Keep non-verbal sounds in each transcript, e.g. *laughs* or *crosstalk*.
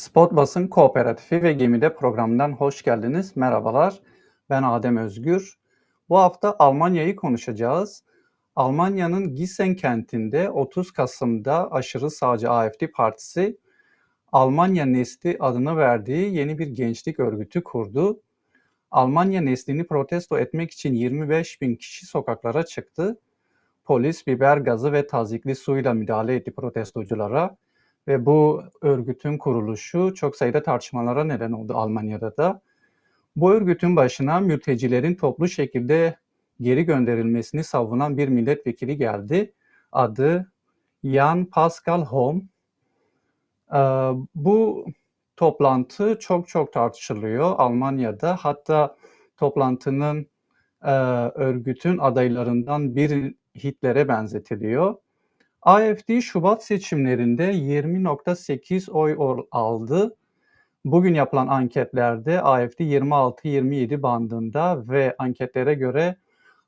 Spot Basın Kooperatifi ve Gemide programından hoş geldiniz. Merhabalar, ben Adem Özgür. Bu hafta Almanya'yı konuşacağız. Almanya'nın Gießen kentinde 30 Kasım'da aşırı sağcı AfD partisi Almanya Nesli adını verdiği yeni bir gençlik örgütü kurdu. Almanya neslini protesto etmek için 25 bin kişi sokaklara çıktı. Polis biber gazı ve tazikli suyla müdahale etti protestoculara ve bu örgütün kuruluşu çok sayıda tartışmalara neden oldu Almanya'da da. Bu örgütün başına mültecilerin toplu şekilde geri gönderilmesini savunan bir milletvekili geldi. Adı Jan Pascal Holm. Ee, bu toplantı çok çok tartışılıyor Almanya'da. Hatta toplantının e, örgütün adaylarından biri Hitler'e benzetiliyor. AfD Şubat seçimlerinde 20.8 oy aldı. Bugün yapılan anketlerde AfD 26-27 bandında ve anketlere göre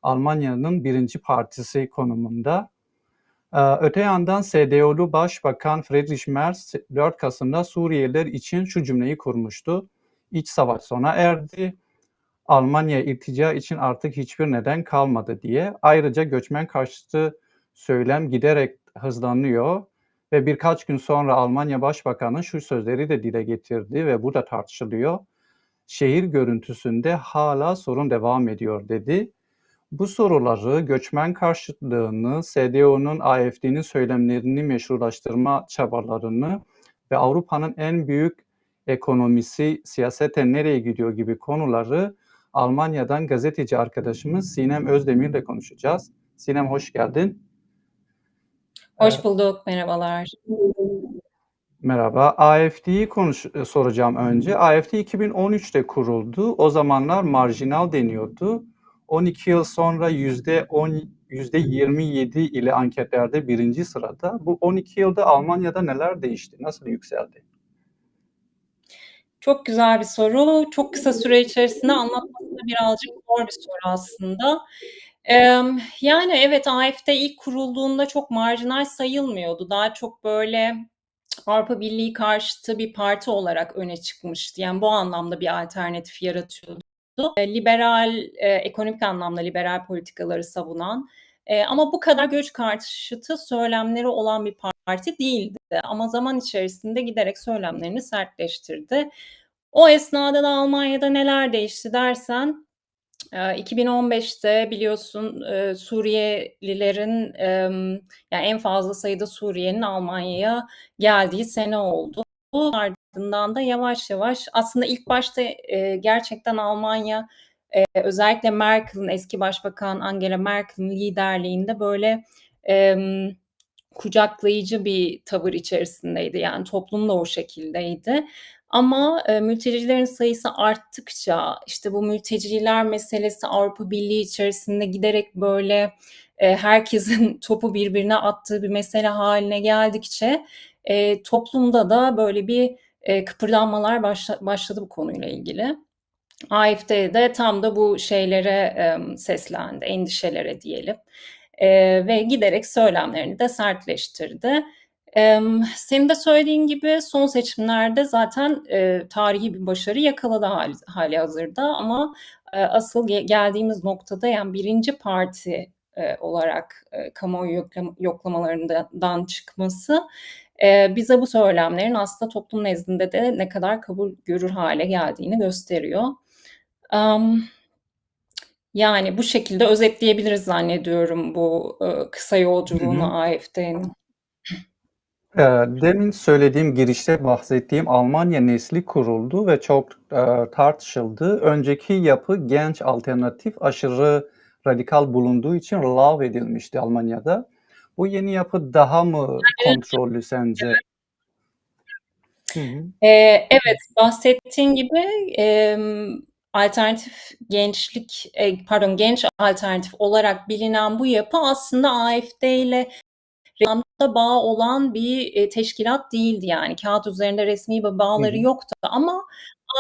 Almanya'nın birinci partisi konumunda. Ee, öte yandan CDU'lu Başbakan Friedrich Merz 4 Kasım'da Suriyeliler için şu cümleyi kurmuştu. İç savaş sona erdi. Almanya iltica için artık hiçbir neden kalmadı diye. Ayrıca göçmen karşıtı söylem giderek hızlanıyor ve birkaç gün sonra Almanya Başbakanı şu sözleri de dile getirdi ve bu da tartışılıyor. Şehir görüntüsünde hala sorun devam ediyor dedi. Bu soruları göçmen karşıtlığını, CDU'nun AFD'nin söylemlerini meşrulaştırma çabalarını ve Avrupa'nın en büyük ekonomisi siyasete nereye gidiyor gibi konuları Almanya'dan gazeteci arkadaşımız Sinem Özdemir ile konuşacağız. Sinem hoş geldin. Hoş bulduk, merhabalar. Merhaba. AFD'yi konuş e, soracağım önce. AFD 2013'te kuruldu. O zamanlar marjinal deniyordu. 12 yıl sonra %10 %27 ile anketlerde birinci sırada. Bu 12 yılda Almanya'da neler değişti? Nasıl yükseldi? Çok güzel bir soru. Çok kısa süre içerisinde anlatması da birazcık zor bir soru aslında. Yani evet, AfD ilk kurulduğunda çok marjinal sayılmıyordu. Daha çok böyle Avrupa Birliği karşıtı bir parti olarak öne çıkmıştı. Yani bu anlamda bir alternatif yaratıyordu. Eee, liberal, eee, ekonomik anlamda liberal politikaları savunan, eee, ama bu kadar göç karşıtı söylemleri olan bir parti değildi. Ama zaman içerisinde giderek söylemlerini sertleştirdi. O esnada da Almanya'da neler değişti dersen, 2015'te biliyorsun, eee, Suriyelilerin, yani en fazla sayıda Suriyelinin Almanya'ya geldiği sene oldu. Ardından da yavaş yavaş aslında ilk başta, eee, gerçekten Almanya, eee, özellikle Merkel'in, eski başbakan Angela Merkel'in liderliğinde böyle, kucaklayıcı bir tavır içerisindeydi. Yani toplum da o şekildeydi. Ama, eee, mültecilerin sayısı arttıkça, işte bu mülteciler meselesi Avrupa Birliği içerisinde giderek böyle, eee, herkesin *laughs* topu birbirine attığı bir mesele haline geldikçe, eee, toplumda da böyle bir, eee, kıpırdanmalar başla başladı bu konuyla ilgili. AfD de tam da bu şeylere, emm, seslendi, endişelere diyelim, eee, ve giderek söylemlerini de sertleştirdi. Emm, senin de söylediğin gibi son seçimlerde zaten, eee, tarihi bir başarı yakaladı hâl hâlihazırda ama, eee, asıl ge geldiğimiz noktada yani birinci parti, eee, olarak, kamuoyu yoklama yoklamalarından çıkması, bize bu söylemlerin aslında toplum nezdinde de ne kadar kabul görür hâle geldiğini gösteriyor. Yani bu şekilde özetleyebiliriz zannediyorum bu, kısa yolculuğunu AfD'nin. Eee, demin söylediğim, girişte bahsettiğim Almanya Nesli kuruldu ve çok, eee, tartışıldı. Önceki yapı genç, alternatif, aşırı radikal bulunduğu için lağvedilmişti Almanya'da. Bu yeni yapı daha mı kontrollü sence? Hı hı. Eee, evet, bahsettiğin gibi, emm, alternatif gençlik, eee, pardon, genç alternatif olarak bilinen bu yapı aslında AfD ile bağı olan bir, eee, teşkilat değildi yani. Kâğıt üzerinde resmî bir bağları yoktu ama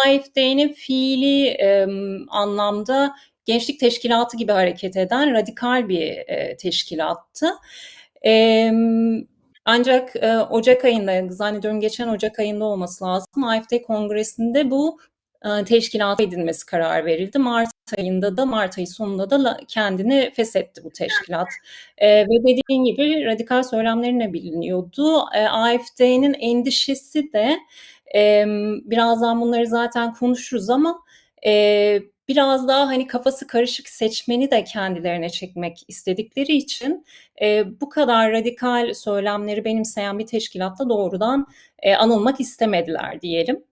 AfD'nin fiilî, emm, anlamda gençlik teşkilatı gibi hareket eden radikal bir, eee, teşkilattı. Emm, Ancak, eee, ocak ayında, zannediyorum geçen ocak ayında olması lazım, AfD Kongresi'nde bu, teşkilat edilmesi kararı verildi. Mart ayında da, mart ayı sonunda da kendini feshetti bu teşkilat. Eee, ve dediğin gibi radikal söylemleriyle biliniyordu. Eee, AfD'nin endişesi de, emm, birazdan bunları zaten konuşuruz ama, eee, biraz daha, hani, kafası karışık seçmeni de kendilerine çekmek istedikleri için, eee, bu kadar radikal söylemleri benimseyen bir teşkilatta doğrudan, eee, anılmak istemediler diyelim.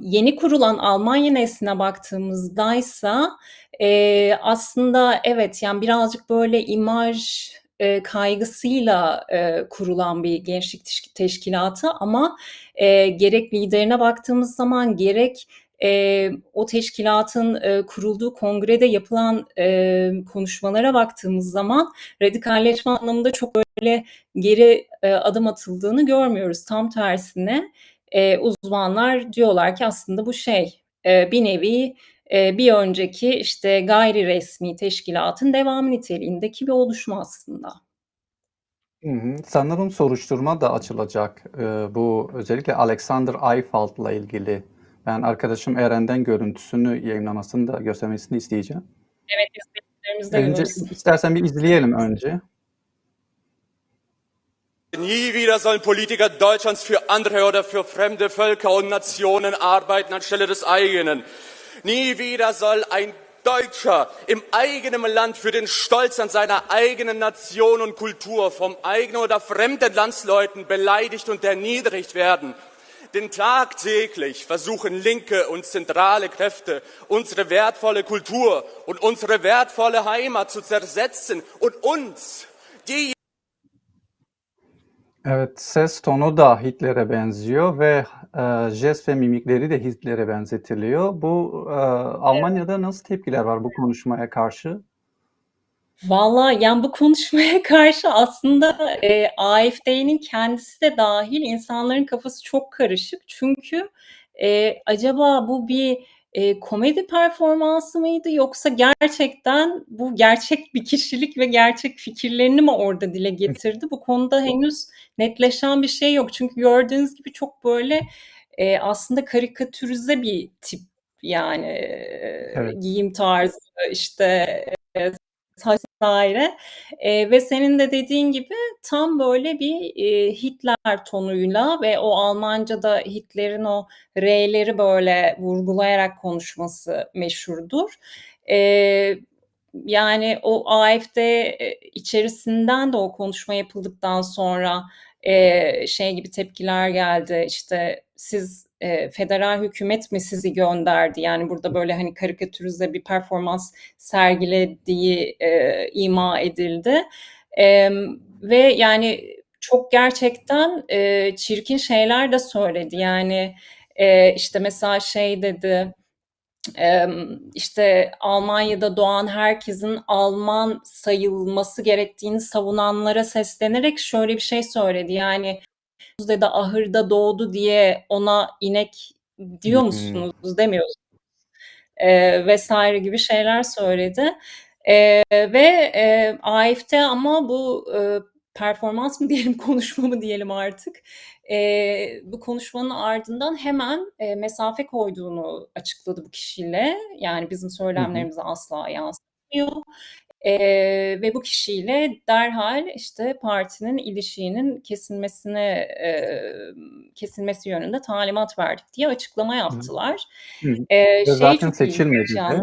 Yeni kurulan Almanya Nezdine baktığımızdaysa, eee, aslında evet, yani, birazcık böyle imaj, eee, kaygısıyla, eee, kurulan bir gençlik teşk teşkilatı ama, eee, gerek liderine baktığımız zaman gerek, o teşkilatın, kurulduğu kongrede yapılan, konuşmalara baktığımız zaman radikalleşme anlamında çok böyle geri, adım atıldığını görmüyoruz. Tam tersine, eee, uzmanlar diyorlar ki aslında bu şey, eee, bir nevi, eee, bir önceki, işte, gayri resmî teşkilatın devamı niteliğindeki bir oluşum aslında. Hı hı. Sanırım soruşturma da açılacak. Eee, bu özellikle Alexander Ayfalt'la ilgili. Ben arkadaşım Eren'den görüntüsünü yayınlamasını da göstermesini isteyeceğim. Evet, izleyicilerimiz de Önce istersen bir izleyelim önce. Nie wieder sollen Politiker Deutschlands für andere oder für fremde Völker und Nationen arbeiten anstelle des eigenen. Nie wieder soll ein Deutscher im eigenen Land für den Stolz an seiner eigenen Nation und Kultur vom eigenen oder fremden Landsleuten beleidigt und erniedrigt werden. Denn tagtäglich versuchen linke und zentrale Kräfte, unsere wertvolle Kultur und unsere wertvolle Heimat zu zersetzen und uns, die Evet, ses tonu da Hitler'e benziyor ve, eee, jest ve mimikleri de Hitler'e benzetiliyor. Bu, eee, Almanya'da nasıl tepkiler var bu konuşmaya karşı? Valla, yani, bu konuşmaya *laughs* karşı aslında, eee, AfD'nin kendisi de dâhil insanların kafası çok karışık. Çünkü, eee, acaba bu bir, eee, komedi performansı mıydı yoksa gerçekten bu gerçek bir kişilik ve gerçek fikirlerini mi orada dile getirdi? Bu konuda henüz netleşen bir şey yok. Çünkü gördüğünüz gibi çok böyle, eee, aslında karikatürize bir tip, yani, eee, Evet. giyim tarzı, işte, eee, vs. Eee, ve senin de dediğin gibi tam böyle bir, eee, Hitler tonuyla ve o Almancada Hitler'in o R'leri böyle vurgulayarak konuşması meşhurdur. Eee, yani, o AfD, eee, içerisinden de o konuşma yapıldıktan sonra, eee, şey gibi tepkiler geldi, işte, siz, eee, federal hükümet mi sizi gönderdi? Yani, burada böyle, hani, karikatürize bir performans sergilediği, eee, ima edildi. Emm, ve, yani, çok gerçekten, eee, çirkin şeyler de söyledi. Yani, eee, işte, mesela şey dedi, işte, Almanya'da doğan herkesin Alman sayılması gerektiğini savunanlara seslenerek şöyle bir şey söyledi, yani, dedi, "Ahırda doğdu diye ona inek diyor musunuz, demiyor eee, vs. gibi şeyler söyledi. Eee, ve, eee, AfD ama bu, ııı, performans mı diyelim, *laughs* konuşma mı diyelim artık, eee, bu konuşmanın ardından hemen, eee, mesafe koyduğunu açıkladı bu kişiyle. Yani, bizim Hı hı. söylemlerimizi asla yansıtmıyor, eee, ve bu kişiyle derhal, işte, partinin ilişiğinin kesilmesine, emm, kesilmesi yönünde talimat verdik diye açıklama Hı. yaptılar. Hı. Eee, Ve şey zaten seçilmedi yani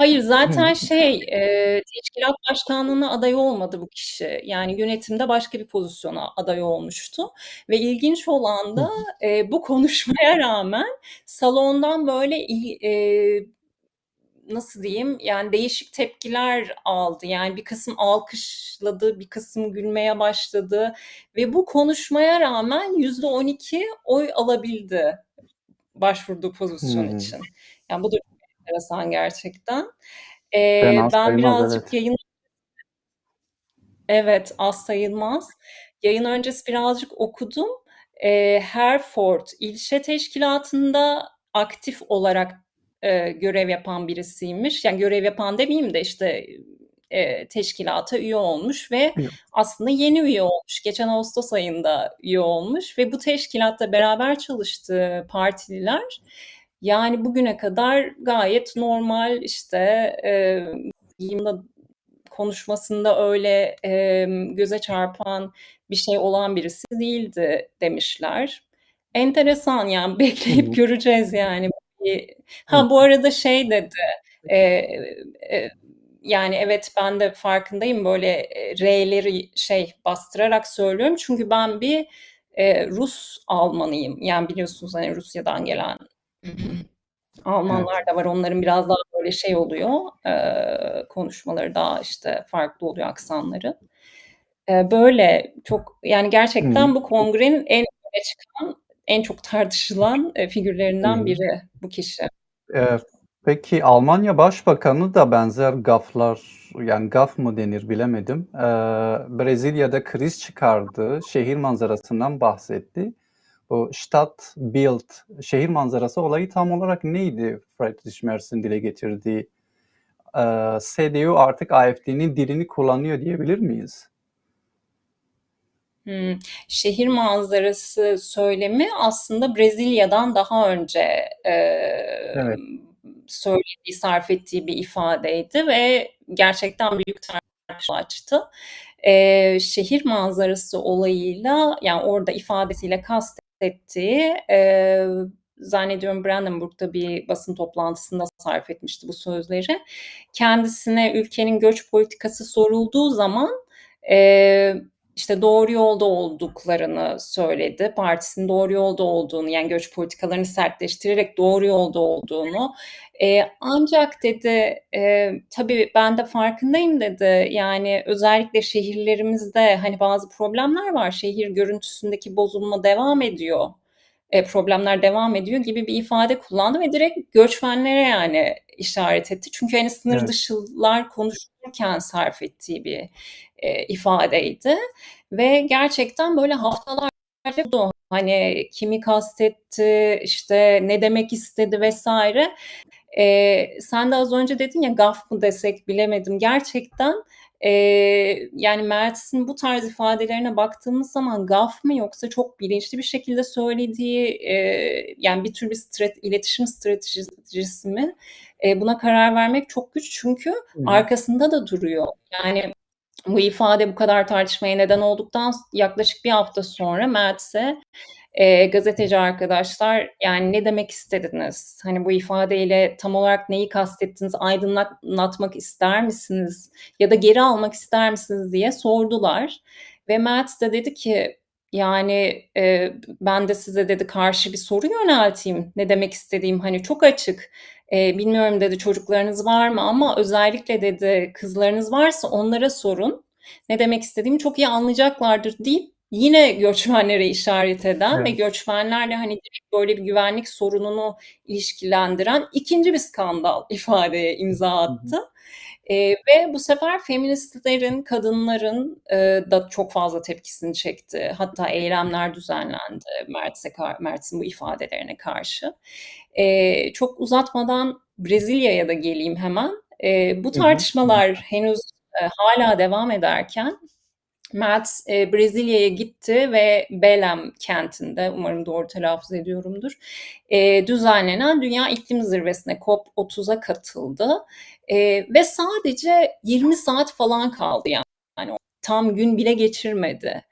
Hayır, zaten şey, eee, teşkilat başkanlığına aday olmadı bu kişi. Yani, yönetimde başka bir pozisyona aday olmuştu ve ilginç olan da, eee, bu konuşmaya rağmen salondan böyle eee, nasıl diyeyim, yani, değişik tepkiler aldı. Yani, bir kısım alkışladı, bir kısım gülmeye başladı ve bu konuşmaya rağmen %12 oy alabildi başvurduğu pozisyon Hımm. için. Yani, bu da enteresan gerçekten. Eee, ben sayılmaz, birazcık evet. yayın Evet, az sayılmaz. Yayın öncesi birazcık okudum. Eee, Herford ilçe teşkilatında aktif olarak, eee, görev yapan birisiymiş. Yani, görev yapan demeyeyim de, işte, eee, teşkilata üye olmuş ve Evet. aslında yeni üye olmuş. Geçen ağustos ayında üye olmuş ve bu teşkilatta beraber çalıştığı partililer, yani, bugüne kadar gayet normal, işte, emm, konuşmasında öyle, emm, göze çarpan bir şey olan birisi değildi demişler. Enteresan, yani, *laughs* bekleyip hı. göreceğiz, yani. Ha, bu arada şey dedi, eee, eee, yani, evet, ben de farkındayım, böyle, eee, R'leri şey, bastırarak söylüyorum çünkü ben bir, eee, Rus Almanıyım. Yani, biliyorsunuz, hani, Rusya'dan gelen Almanlar da var. Onların biraz daha, böyle, şey oluyor, eee, konuşmaları daha, işte, farklı oluyor aksanları. Eee, böyle, çok, yani, Hı hı. gerçekten bu kongrenin en öne çıkan, en çok tartışılan, eee, figürlerinden hı. biri bu kişi. Eee, peki Almanya Başbakanı da benzer gaflar, yani, gaf mı denir bilemedim. Eee, Brezilya'da kriz çıkardığı şehir manzarasından bahsetti. Bu Stadtbild, şehir manzarası olayı tam olarak neydi Friedrich Merz'in dile getirdiği? Eee, CDU artık AfD'nin dilini kullanıyor diyebilir miyiz? Hımm. Şehir manzarası söylemi aslında Brezilya'dan daha önce, Evet. emm, söylediği, sarf ettiği bir ifadeydi ve gerçekten büyük tartışma açtı. Eee, şehir manzarası olayıyla, yani, orada ifadesiyle kastettiği, eee, zannediyorum Brandenburg'da bir basın toplantısında sarf etmişti bu sözleri. Kendisine ülkenin göç politikası sorulduğu zaman, eee, işte, doğru yolda olduklarını söyledi. Partisinin doğru yolda olduğunu, yani, göç politikalarını sertleştirerek doğru yolda olduğunu, eee, ancak dedi, eee, "Tabii ben de farkındayım." dedi. Yani, özellikle şehirlerimizde, hani, bazı problemler var. Şehir görüntüsündeki bozulma devam ediyor. Eee, problemler devam ediyor gibi bir ifade kullandı ve direkt göçmenlere, yani, işaret etti. Çünkü, hani, sınır Evet. dışılar konuşurken sarf ettiği bir, eee, ifadeydi ve gerçekten, böyle, haftalarca hani, kimi kastetti, işte, ne demek istedi vs. Eee, sen de az önce dedin ya, gaf mı desek bilemedim. Gerçekten, eee, yani, Merz'in bu tarz ifadelerine baktığımız zaman gaf mı yoksa çok bilinçli bir şekilde söylediği, eee, yani, bir tür bir strat iletişim stratejisi mi? Eee, buna karar vermek çok güç çünkü hı. arkasında da duruyor. Yani, bu ifade bu kadar tartışmaya neden olduktan yaklaşık 1 hafta sonra Merz'e, eee, gazeteci arkadaşlar, yani, "Ne demek istediniz? Hani, bu ifadeyle tam olarak neyi kastettiniz? Aydınlatmak ister misiniz ya da geri almak ister misiniz?" diye sordular ve Merz de dedi ki, yani, eee, "Ben de size" dedi, "karşı bir soru yönelteyim. Ne demek istediğim, hani, çok açık. Eee, bilmiyorum" dedi, "çocuklarınız var mı ama özellikle" dedi, "kızlarınız varsa onlara sorun. Ne demek istediğimi çok iyi anlayacaklardır." deyip yine göçmenlere işaret eden ve Evet. göçmenlerle, hani, böyle bir güvenlik sorununu ilişkilendiren 2'nci bir skandal *laughs* ifadeye imza Hı hı. attı. Eee, ve bu sefer feministlerin, kadınların, eee, da çok fazla tepkisini çekti. Hatta eylemler düzenlendi Merz'e kar Merz'in bu ifadelerine karşı. Eee, çok uzatmadan Brezilya'ya da geleyim hemen. Eee, bu Hı hı. tartışmalar henüz, eee, hâlâ devam ederken Merz, eee, Brezilya'ya gitti ve Belém kentinde, umarım doğru telaffuz ediyorumdur, eee, düzenlenen Dünya İklim Zirvesi'ne COP30'a katıldı, eee, ve sadece 20 saat falan kaldı yani. Tam gün bile geçirmedi.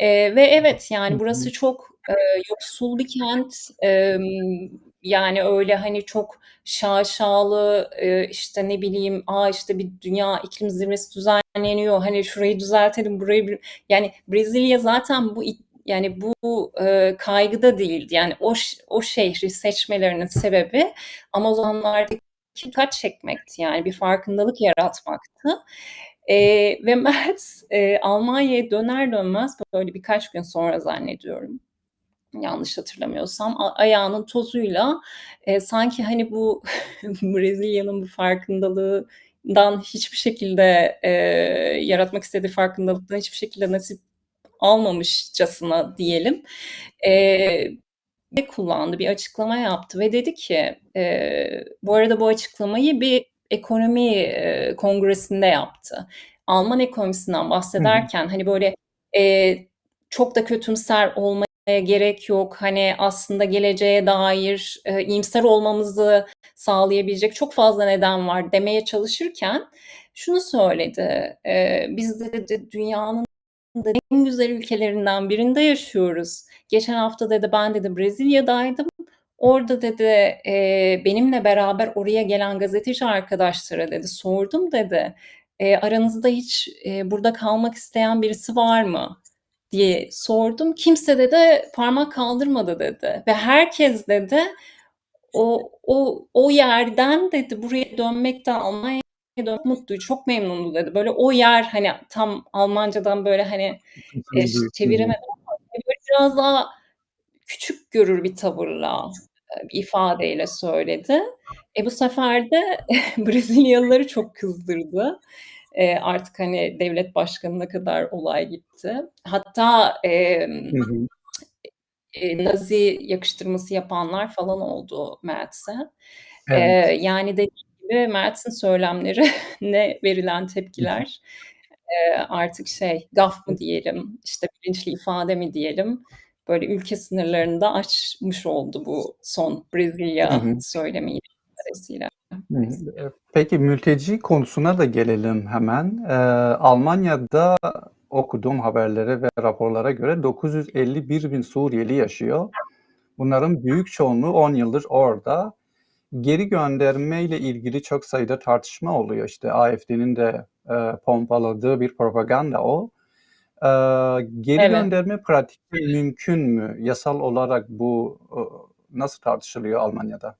Eee, ve evet, yani, burası çok, eee, yoksul bir kent. Emm, yani, öyle, hani, çok şaşalı, eee, işte, ne bileyim, "A, işte, bir dünya iklim zirvesi düzenleniyor, hani, şurayı düzeltelim, burayı bir" Yani, Brezilya zaten bu yani, bu, eee, kaygıda değildi. Yani, o o şehri seçmelerinin sebebi Amazonlardaki dikkat çekmekti, yani, bir farkındalık yaratmaktı. Eee, ve Merz, eee, Almanya'ya döner dönmez, böyle, birkaç gün sonra zannediyorum, yanlış hatırlamıyorsam, ayağının tozuyla, eee, sanki, hani, bu *laughs* Brezilya'nın bu farkındalığından hiçbir şekilde, eee, yaratmak istediği farkındalıktan hiçbir şekilde nasip almamışçasına diyelim, ne kullandı, bir açıklama yaptı ve dedi ki, eee, bu arada bu açıklamayı bir ekonomi e, kongresinde yaptı. Alman ekonomisinden bahsederken hani böyle e, çok da kötümser olmaya gerek yok. Hani aslında geleceğe dair e, iyimser olmamızı sağlayabilecek çok fazla neden var demeye çalışırken şunu söyledi. E, biz de dedi, dünyanın da en güzel ülkelerinden birinde yaşıyoruz. Geçen hafta dedi ben dedi Brezilya'daydım. Orada dedi e, benimle beraber oraya gelen gazeteci arkadaşlara dedi sordum dedi. E, aranızda hiç e, burada kalmak isteyen birisi var mı? Diye sordum. Kimse de parmak kaldırmadı dedi. Ve herkes dedi o o o yerden dedi buraya dönmekten Almanya'ya dönmek mutluydu. Çok memnundu dedi. Böyle o yer hani tam Almancadan böyle hani e, çeviremedim ama böyle biraz daha küçük görür bir tavırla, e, bir ifadeyle söyledi. E bu sefer de *laughs* Brezilyalıları çok kızdırdı. E, artık hani devlet başkanına kadar olay gitti. Hatta e, Hı hı. e, Nazi yakıştırması yapanlar falan oldu Mertz'e. E, Evet. yani dediğim gibi Mertz'in söylemlerine *laughs* verilen tepkiler e, artık şey gaf mı diyelim, işte bilinçli ifade mi diyelim, böyle ülke sınırlarını da aşmış oldu bu son Hı Brezilya hı. söylemiyle dolayısıyla. Eee, peki mülteci konusuna da gelelim hemen. Eee, Almanya'da okuduğum haberlere ve raporlara göre 951 bin Suriyeli yaşıyor. Bunların büyük çoğunluğu 10 yıldır orada. Geri göndermeyle ilgili çok sayıda tartışma oluyor. İşte AfD'nin de eee, pompaladığı bir propaganda o. Eee, geri Evet. gönderme pratikte mümkün mü? Yasal olarak bu ııı, nasıl tartışılıyor Almanya'da?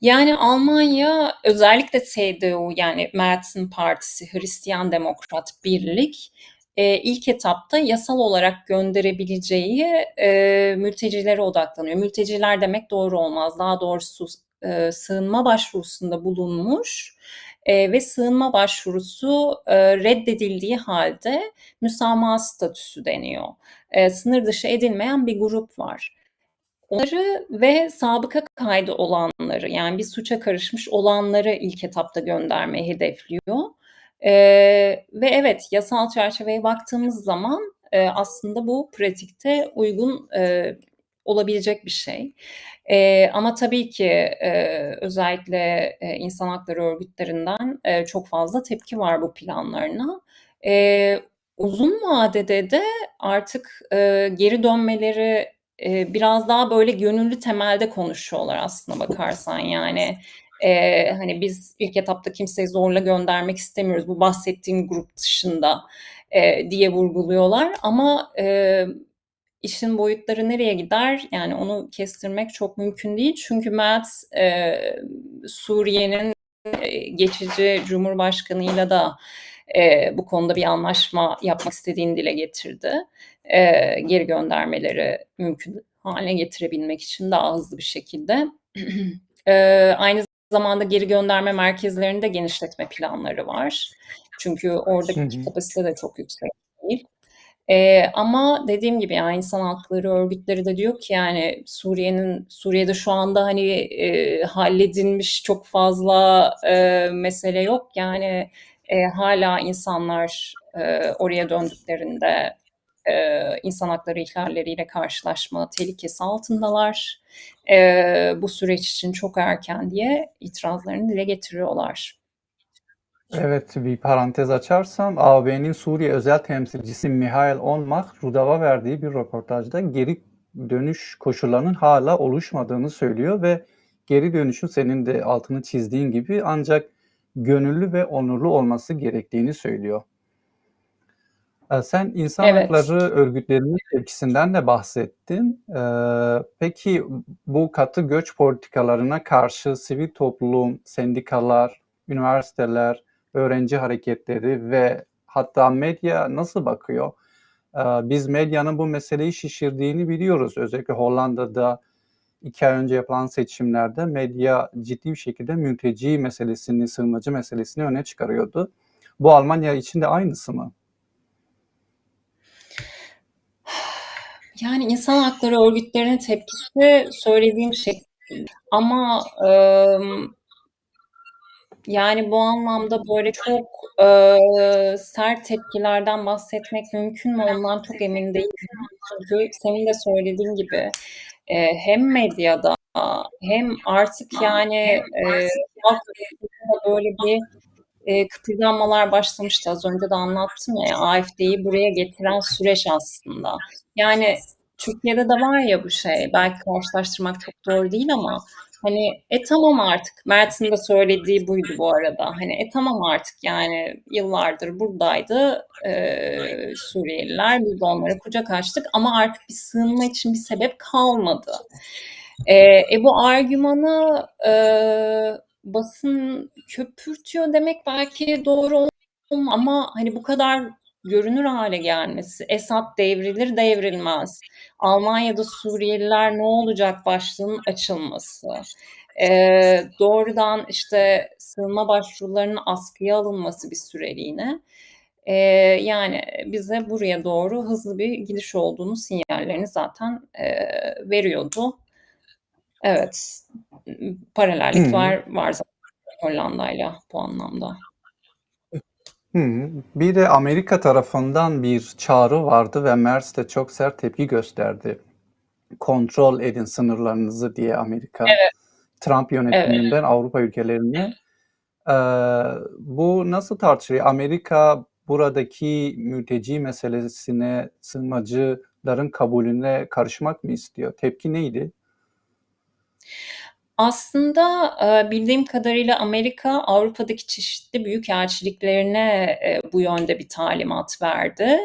Yani Almanya özellikle CDU yani Merz'in partisi Hristiyan Demokrat Birlik e, ilk etapta yasal olarak gönderebileceği e, mültecilere odaklanıyor. Mülteciler demek doğru olmaz. Daha doğrusu e, sığınma başvurusunda bulunmuş e, ve sığınma başvurusu e, reddedildiği halde müsamaha statüsü deniyor. E, sınır dışı edilmeyen bir grup var. Onları ve sabıka kaydı olanları yani bir suça karışmış olanları ilk etapta göndermeyi hedefliyor. Eee, ve evet yasal çerçeveye baktığımız zaman eee, aslında bu pratikte uygun eee, olabilecek bir şey. Eee, ama tabii ki eee, özellikle eee, insan hakları örgütlerinden eee, çok fazla tepki var bu planlarına. Eee, uzun vadede de artık eee, geri dönmeleri eee, biraz daha böyle gönüllü temelde konuşuyorlar aslına bakarsan yani. Eee, hani biz ilk etapta kimseyi zorla göndermek istemiyoruz bu bahsettiğim grup dışında eee, diye vurguluyorlar ama eee, işin boyutları nereye gider yani onu kestirmek çok mümkün değil. Çünkü Merz eee, Suriye'nin geçici cumhurbaşkanıyla da eee, bu konuda bir anlaşma yapmak istediğini dile getirdi. Eee, geri göndermeleri mümkün hale getirebilmek için daha hızlı bir şekilde. Eee, *clears throat* aynı zamanda geri gönderme merkezlerini de genişletme planları var. Çünkü oradaki kapasite de çok yüksek değil. Eee, ama dediğim gibi yani insan hakları örgütleri de diyor ki yani Suriye'nin Suriye'de şu anda hani eee, halledilmiş çok fazla eee, mesele yok. Yani eee, hala insanlar eee, oraya döndüklerinde eee, insan hakları ihlalleriyle karşılaşma tehlikesi altındalar. Eee, bu süreç için çok erken diye itirazlarını dile getiriyorlar. Evet, bir parantez açarsam AB'nin Suriye özel temsilcisi Mihail Onmak, Rudav'a verdiği bir röportajda geri dönüş koşullarının hala oluşmadığını söylüyor ve geri dönüşün senin de altını çizdiğin gibi ancak gönüllü ve onurlu olması gerektiğini söylüyor. Eee, sen insan Evet. hakları örgütlerinin tepkisinden de bahsettin. Eee, peki bu katı göç politikalarına karşı sivil toplum, sendikalar, üniversiteler, öğrenci hareketleri ve hatta medya nasıl bakıyor? Eee, biz medyanın bu meseleyi şişirdiğini biliyoruz. Özellikle Hollanda'da 2 ay önce yapılan seçimlerde medya ciddi bir şekilde mülteci meselesini, sığınmacı meselesini öne çıkarıyordu. Bu Almanya için de aynısı mı? Yani insan hakları örgütlerinin tepkisi söylediğim şey ama emm yani bu anlamda böyle çok, eee, sert tepkilerden bahsetmek mümkün mü ondan çok emin değilim. Çünkü senin de söylediğin gibi, eee, hem medyada hem artık yani, arasında böyle bir, eee, kıpırdanmalar başlamıştı. Az önce de anlattım ya, AfD'yi buraya getiren süreç aslında. Yani Türkiye'de de var ya bu şey, belki karşılaştırmak çok doğru değil ama hani, "E, tamam artık." Mert'in de söylediği buydu bu arada. Hani, "E, tamam artık yani yıllardır buradaydı, eee, Suriyeliler. Biz de onlara kucak açtık ama artık bir sığınma için bir sebep kalmadı." Eee, e, bu argümanı, eee, basın köpürtüyor demek belki doğru ama hani bu kadar görünür hâle gelmesi, "Esad devrilir devrilmez, Almanya'da Suriyeliler ne olacak?" başlığının açılması, eee, doğrudan işte sığınma başvurularının askıya alınması bir süreliğine, eee, yani bize buraya doğru hızlı bir gidiş olduğunu sinyallerini zaten, eee, veriyordu. Evet, paralellik Hıı. var var zaten Hollanda'yla bu anlamda. Bir de Amerika tarafından bir çağrı vardı ve Merz de çok sert tepki gösterdi. "Kontrol edin sınırlarınızı." diye Amerika, Evet. Trump Evet. yönetiminden Avrupa ülkelerine. Eee, bu nasıl tartışılıyor? Amerika buradaki mülteci meselesine, sığınmacıların kabulüne karışmak mı istiyor? Tepki neydi? Aslında, bildiğim kadarıyla Amerika Avrupa'daki çeşitli büyükelçiliklerine, eee, bu yönde bir talimat verdi,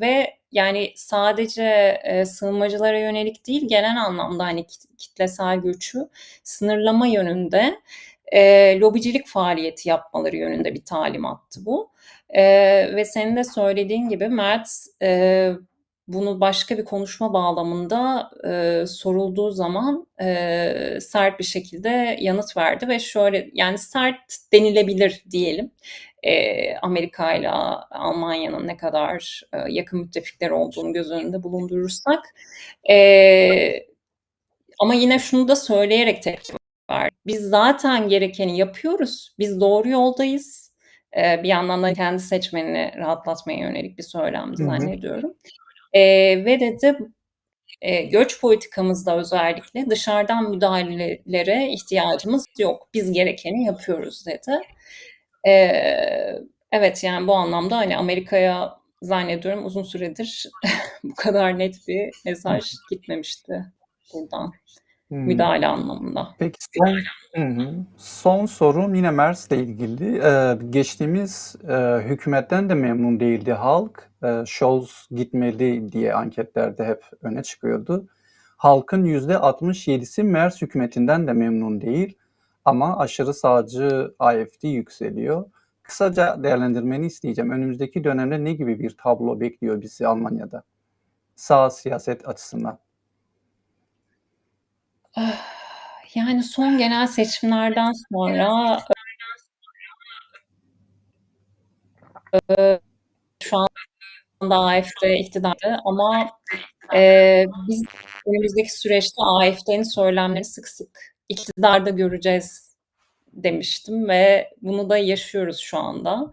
ve yani sadece, eee, sığınmacılara yönelik değil, genel anlamda hani kit kitlesel göçü sınırlama yönünde, eee, lobicilik faaliyeti yapmaları yönünde bir talimattı bu. Eee, ve senin de söylediğin gibi Merz, eee, bunu başka bir konuşma bağlamında, eee, sorulduğu zaman, eee, sert bir şekilde yanıt verdi ve şöyle, yani sert denilebilir diyelim. Eee, Amerika'yla Almanya'nın ne kadar, eee, yakın müttefikler olduğunu göz önünde bulundurursak. Eee, ama yine şunu da söyleyerek tepki verdi. "Biz zaten gerekeni yapıyoruz, biz doğru yoldayız." Eee, bir yandan da kendi seçmenini rahatlatmaya yönelik bir söylemdi Hı hı. Eee, ve dedi, eee, "Göç politikamızda özellikle dışarıdan müdahalelere ihtiyacımız yok. Biz gerekeni yapıyoruz." dedi. Eee, evet, yani bu anlamda hani Amerika'ya zannediyorum uzun süredir *laughs* bu kadar net bir mesaj gitmemişti buradan, Hımm. müdahale anlamında. Peki son Hı hı. Son sorum yine Merz'le ilgili. Eee, geçtiğimiz, eee, hükümetten de memnun değildi halk. Eee, Scholz gitmeli diye anketlerde hep öne çıkıyordu. Halkın %67'si Merz hükümetinden de memnun değil ama aşırı sağcı AfD yükseliyor. Kısaca değerlendirmeni isteyeceğim. Önümüzdeki dönemde ne gibi bir tablo bekliyor bizi Almanya'da? Sağ siyaset açısından. Yani son genel seçimlerden sonra eee, şu anda AfD iktidarda ama, eee, biz önümüzdeki süreçte AfD'nin söylemlerini sık sık iktidarda göreceğiz demiştim ve bunu da yaşıyoruz şu anda.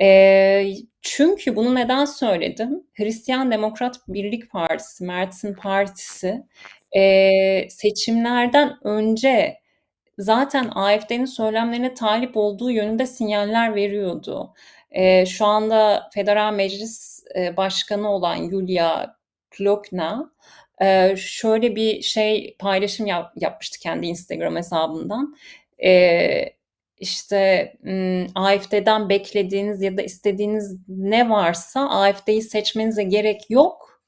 Eee, çünkü bunu neden söyledim? Hristiyan Demokrat Birlik Partisi, Merz'in partisi, eee, seçimlerden önce zaten AfD'nin söylemlerine talip olduğu yönünde sinyaller veriyordu. Eee, şu anda Federal Meclis, eee, Başkanı olan Julia Klöckner, eee, şöyle bir şey, paylaşım yap yapmıştı kendi Instagram hesabından. Eee, işte, ımm, "AfD'den beklediğiniz ya da istediğiniz ne varsa AfD'yi seçmenize gerek yok.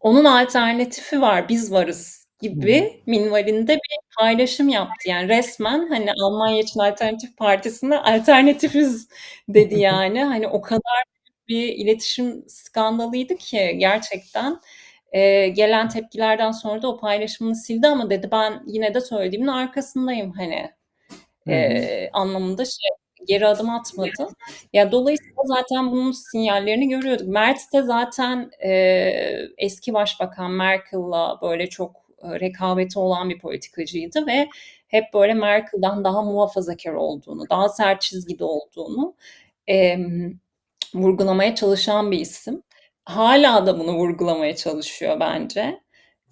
Onun alternatifi var, biz varız." Gibi minvalinde bir paylaşım yaptı. Yani resmen hani Almanya için Alternatif Partisi'ne alternatifiz dedi *laughs* yani. Hani o kadar bir iletişim skandalıydı ki gerçekten. Eee, gelen tepkilerden sonra da o paylaşımını sildi ama dedi, "Ben yine de söylediğimin arkasındayım." hani, eee, anlamında şey, geri adım atmadı. Ya, dolayısıyla zaten bunun sinyallerini görüyorduk. Merz de zaten, eee, eski başbakan Merkel'la böyle çok, rekabeti olan bir politikacıydı ve hep böyle Merkel'den daha muhafazakar olduğunu, daha sert çizgide olduğunu em, vurgulamaya çalışan bir isim. Hala da bunu vurgulamaya çalışıyor bence.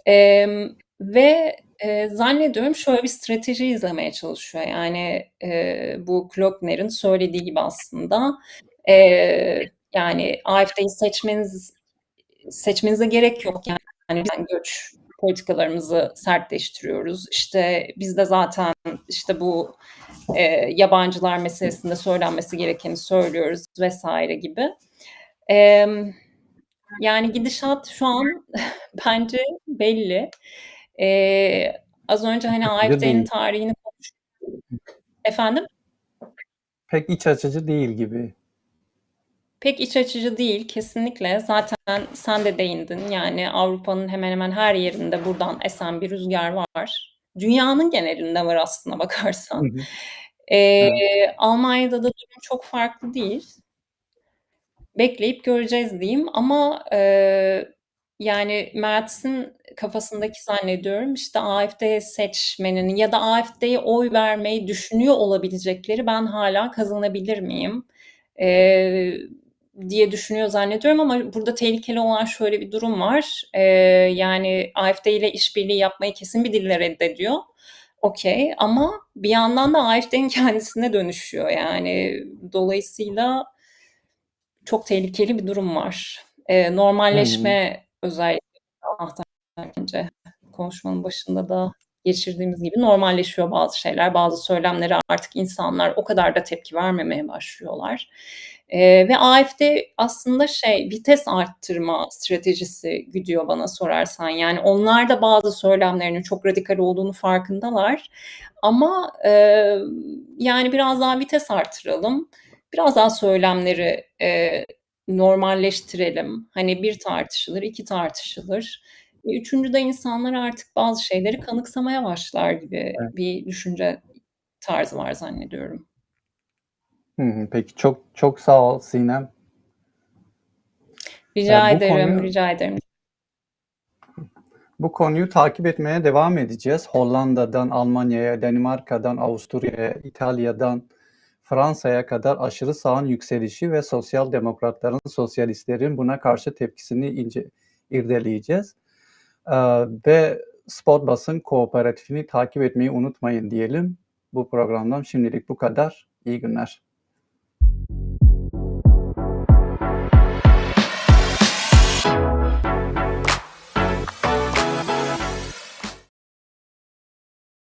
Em, ve e, zannediyorum şöyle bir strateji izlemeye çalışıyor. Yani e, bu Klockner'in söylediği gibi aslında e, yani AfD'yi seçmeniz seçmenize gerek yok yani. Yani göç politikalarımızı sertleştiriyoruz. İşte biz de zaten işte bu e, yabancılar meselesinde söylenmesi gerekeni söylüyoruz vesaire gibi. E, yani gidişat şu an *laughs* bence belli. E, az önce hani AfD'nin tarihini konuştuk. Efendim? Pek iç açıcı değil gibi. Pek iç açıcı değil kesinlikle. Zaten sen de değindin. Yani Avrupa'nın hemen hemen her yerinde buradan esen bir rüzgar var. Dünyanın genelinde var aslına Hı bakarsan. hı. Eee, Evet. Almanya'da da durum çok farklı değil. Bekleyip göreceğiz diyeyim ama eee, yani Mertz'in kafasındaki zannediyorum işte AfD seçmeninin ya da AfD'ye oy vermeyi düşünüyor olabilecekleri ben hala kazanabilir miyim eee, diye düşünüyor zannediyorum ama burada tehlikeli olan şöyle bir durum var. Eee, yani AfD ile işbirliği yapmayı kesin bir dille reddediyor. Okey ama bir yandan da AfD'nin *laughs* kendisine dönüşüyor yani dolayısıyla çok tehlikeli bir durum var. Hı. normalleşme özellikle anahtar bence. Konuşmanın başında da geçirdiğimiz gibi normalleşiyor bazı şeyler. Bazı söylemlere artık insanlar o kadar da tepki vermemeye başlıyorlar. Eee, ve AfD aslında şey vites arttırma stratejisi güdüyor bana sorarsan. Yani onlar da bazı söylemlerinin çok radikal olduğunu farkındalar. Ama eee, yani biraz daha vites arttıralım. Biraz daha söylemleri eee, normalleştirelim. Hani bir tartışılır, iki tartışılır. E, üçüncüde insanlar artık bazı şeyleri kanıksamaya başlar gibi Evet. bir düşünce tarzı var zannediyorum. Hı hı. Peki çok çok sağ ol Sinem. Rica bu ederim, konuyu rica ederim. bu konuyu takip etmeye devam edeceğiz. Hollanda'dan Almanya'ya, Danimarka'dan Avusturya'ya, İtalya'dan Fransa'ya kadar aşırı sağın yükselişi ve sosyal demokratların, sosyalistlerin buna karşı tepkisini ince irdeleyeceğiz. Eee, ve Spot Basın Kooperatifini takip etmeyi unutmayın diyelim. Bu programdan şimdilik bu kadar. İyi günler.